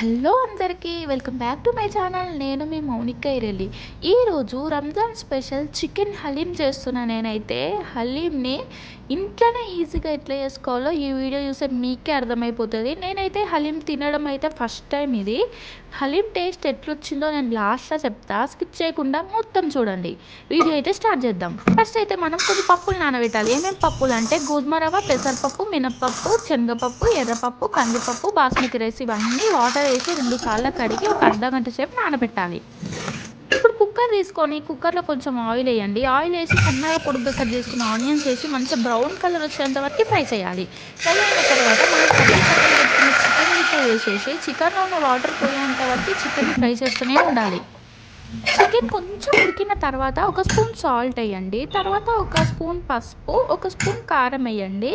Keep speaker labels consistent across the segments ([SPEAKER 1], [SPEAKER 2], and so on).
[SPEAKER 1] Hello అందరికీ welcome back to my channel. నేను మీ మౌనిక ఇరెల్లి. ఈరోజు రంజాన్ స్పెషల్ చికెన్ హలీం చేస్తున్నా నేనైతే. హలీంని ఇంట్లోనే ఈజీగా ఎట్లా చేసుకోవాలో ఈ వీడియో చూస్తే మీకే అర్థమైపోతుంది. నేనైతే హలీం తినడం అయితే ఫస్ట్ టైం ఇది. హలీం టేస్ట్ ఎట్లొచ్చిందో నేను లాస్ట్లో చెప్తా. స్కిప్ చేయకుండా మొత్తం చూడండి. వీడియో అయితే స్టార్ట్ చేద్దాం. ఫస్ట్ అయితే మనం కొన్ని పప్పులు నానబెట్టాలి. ఏమేమి పప్పులు అంటే గోధుమ రవ్వ పెసరపప్పు మినప్పప్పు శనగపప్పు ఎర్రపప్పు కందిపప్పు బాస్మతి రైస్ ఇవన్నీ వాటర్ వేసి రెండు సార్లు కడిగి ఒక అర్ధ గంట సేపు నానబెట్టాలి. ఇప్పుడు కుక్కర్ తీసుకొని కుక్కర్లో కొంచెం ఆయిల్ వేయండి. ఆయిల్ వేసి సన్నగా పొడుగ్గా కట్ చేసుకున్న ఆనియన్స్ వేసి మంచిగా బ్రౌన్ కలర్ వచ్చేంత వరకు ఫ్రై చేయాలి. ఫ్రై అయిన తర్వాత మనం కర్రీ చికెన్ వేసేసి చికెన్లో ఉన్న వాటర్ పోయేంత వరకు చికెన్ ఫ్రై చేస్తూనే ఉండాలి. చికెన్ కొంచెం ఉడికిన తర్వాత ఒక స్పూన్ సాల్ట్ వేయండి. తర్వాత ఒక స్పూన్ పసుపు ఒక స్పూన్ కారం వేయండి.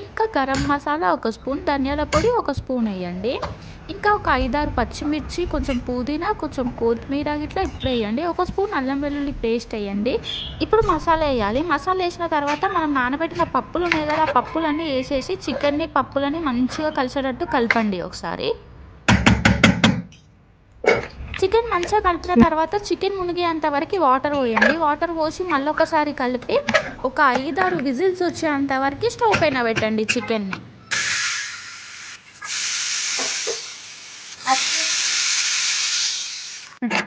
[SPEAKER 1] ఇంకా గరం మసాలా ఒక స్పూన్ ధనియాల పొడి ఒక స్పూన్ వేయండి. ఇంకా ఒక ఐదారు పచ్చిమిర్చి కొంచెం పుదీనా కొంచెం కొత్తిమీర ఇట్లా ఇప్పుడు వేయండి. ఒక స్పూన్ అల్లం వెల్లుల్లి పేస్ట్ వేయండి. ఇప్పుడు మసాలా వేయాలి. మసాలా వేసిన తర్వాత మనం నానబెట్టిన పప్పులు ఉన్నాయి కదా ఆ పప్పులన్నీ వేసేసి చికెన్ని పప్పులని మంచిగా కలిసేటట్టు కలపండి ఒకసారి. చికెన్ మంచిగా కలిపిన తర్వాత చికెన్ మునిగేంత వరకు వాటర్ పోయండి. వాటర్ పోసి మళ్ళీ ఒకసారి కలిపి ఒక ఐదారు విజిల్స్ వచ్చేంత వరకు స్టవ్ పైన పెట్టండి చికెన్ని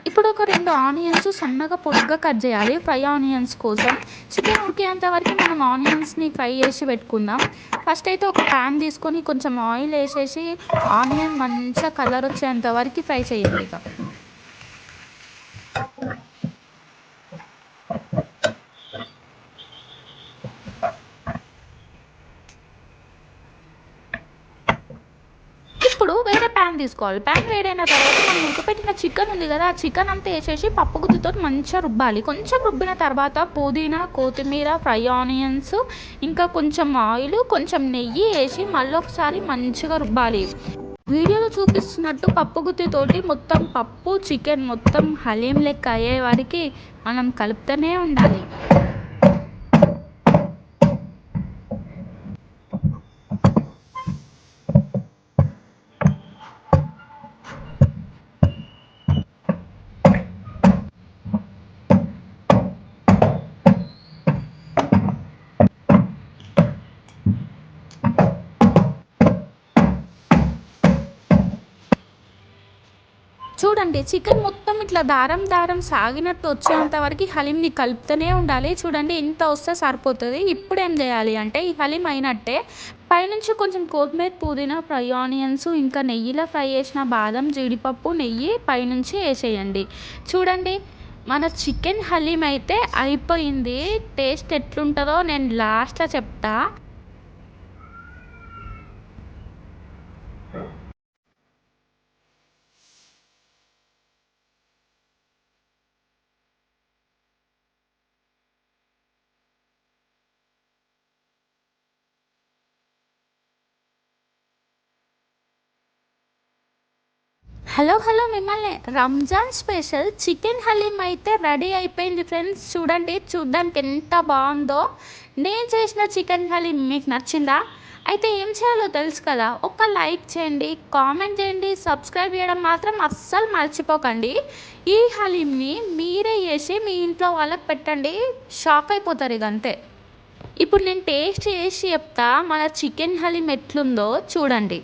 [SPEAKER 1] ఇప్పుడు ఒక రెండు ఆనియన్స్ సన్నగా పొడుగ్గా కట్ చేయాలి. ఫ్రై ఆనియన్స్ కోసం చికెన్ ఉడికేంత వరకు మనం ఆనియన్స్ని ఫ్రై చేసి పెట్టుకుందాం. ఫస్ట్ అయితే ఒక ప్యాన్ తీసుకొని కొంచెం ఆయిల్ వేసేసి ఆనియన్ మంచిగా కలర్ వచ్చేంత వరకు ఫ్రై చేయండి ఇక ఇప్పుడు వేరే ప్యాన్ తీసుకోవాలి ప్యాన్ వేడైన తర్వాత మనం ఉడకపెట్టిన చికెన్ ఉంది కదా ఆ చికెన్ అంతా వేసేసి పప్పు గుత్తితో మంచిగా రుబ్బాలి. కొంచెం రుబ్బిన తర్వాత పుదీనా కొత్తిమీర ఫ్రై ఆనియన్స్ ఇంకా కొంచెం ఆయిల్ కొంచెం నెయ్యి వేసి మళ్ళీ ఒకసారి మంచిగా రుబ్బాలి. వీడియోలో చూపిస్తున్నట్టు పప్పు గుత్తితోటి మొత్తం పప్పు చికెన్ మొత్తం హలీం లెక్క అయ్యే వరకు మనం కలుపుతూనే ఉండాలి. చూడండి చికెన్ మొత్తం ఇట్లా దారం దారం సాగినట్టు వచ్చేంత వరకు హలీంని కలుపుతూనే ఉండాలి. చూడండి ఇంత వస్తే సరిపోతుంది. ఇప్పుడు ఏం చేయాలి అంటే ఈ హలీం అయినట్టే పైనుంచి కొంచెం కొత్తిమీర పుదీనా ఫ్రై ఆనియన్స్ ఇంకా నెయ్యిలో ఫ్రై చేసిన బాదం జీడిపప్పు నెయ్యి పైనుంచి వేసేయండి. చూడండి మన చికెన్ హలీం అయితే అయిపోయింది. టేస్ట్ ఎట్లుంటుందో నేను లాస్ట్లో చెప్తా. హలో హలో మిమ్మల్ని. రంజాన్ స్పెషల్ చికెన్ హలీం అయితే రెడీ అయిపోయింది ఫ్రెండ్స్. చూడండి చూడ్డానికి ఎంత బాగుందో. నేను చేసిన చికెన్ హలీం మీకు నచ్చిందా? అయితే ఏం చేయాలో తెలుసు కదా ఒక లైక్ చేయండి కామెంట్ చేయండి సబ్స్క్రైబ్ చేయడం మాత్రం అస్సలు మర్చిపోకండి. ఈ హలీంని మీరే చేసి మీ ఇంట్లో వాళ్ళకి పెట్టండి షాక్ అయిపోతారు ఇదంతే అంతే. ఇప్పుడు నేను టేస్ట్ చేసి చెప్తా మన చికెన్ హలీం ఎట్లుందో చూడండి.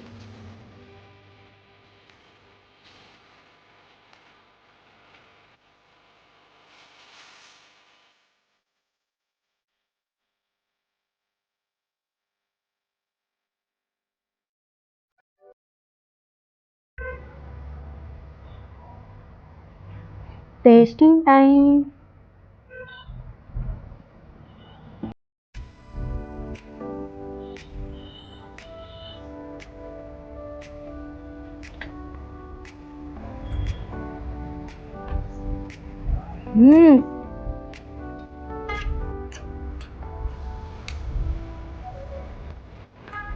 [SPEAKER 1] టేస్టింగ్ టైం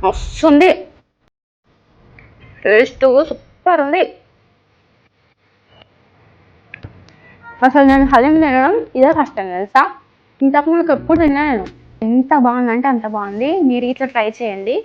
[SPEAKER 1] మస్తుంది టేస్ట్ సూపర్ ఉంది అసలు నేను హలీం తినడం ఇదే కష్టం తెలుసా? ఇంతకు ముందుకు ఎప్పుడు తిన్నాను ఎంత బాగుందంటే అంత బాగుంది. మీరు ఇట్లా ట్రై చేయండి.